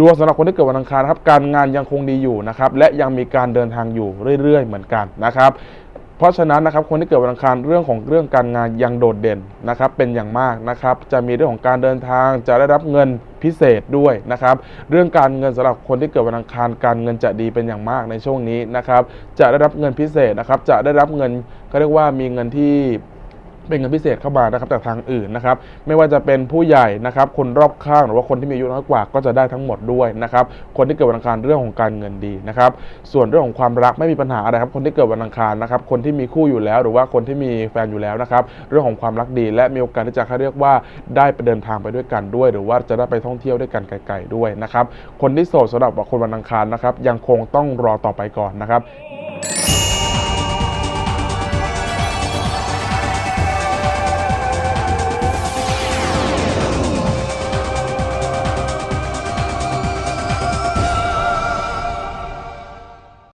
ดวงสำหรับคนที่เกิดวันอังคารครับการงานยังคงดีอยู่นะครับและยังมีการเดินทางอยู่เรื่อย ๆ เหมือนกันนะครับเพราะฉะนั้นนะครับคนที่เกิดวันอังคารเรื่องของเรื่องการงานยังโดดเด่นนะครับเป็นอย่างมากนะครับจะมีเรื่องของการเดินทางจะได้รับเงินพิเศษด้วยนะครับเรื่องการเงินสำหรับคนที่เกิดวันอังคารการเงินจะดีเป็นอย่างมากในช่วงนี้นะครับจะได้รับเงินพิเศษนะครับจะได้รับเงินเขาเรียกว่ามีเงินที่ เป็นเงินพิเศษเข้ามานะครับจากทางอื่นนะครับไม่ว่าจะเป็นผู้ใหญ่นะครับคนรอบข้างหรือว่าคนที่มีอายุน้อยกว่าก็จะได้ทั้งหมดด้วยนะครับคนที่เกิดวันอังคารเรื่องของการเงินดีนะครับส่วนเรื่องของความรักไม่มีปัญหาอะไรครับคนที่เกิดวันอังคารนะครับคนที่มีคู่อยู่แล้ว หรือว่าคนที่มีแฟนอยู่แล้วนะครับเรื่องของความรักดี และมีโอกาสที่จะเขาเรียกว่าได้ไปเดินทางไปด้วยกันด้วย หรือว่าจะได้ไปท่องเที่ยวด้วยกันไกล ๆด้วยนะครับคนที่โสดสำหรับคนวันอังคารนะครับยังคงต้องรอต่อไปก่อนนะครับ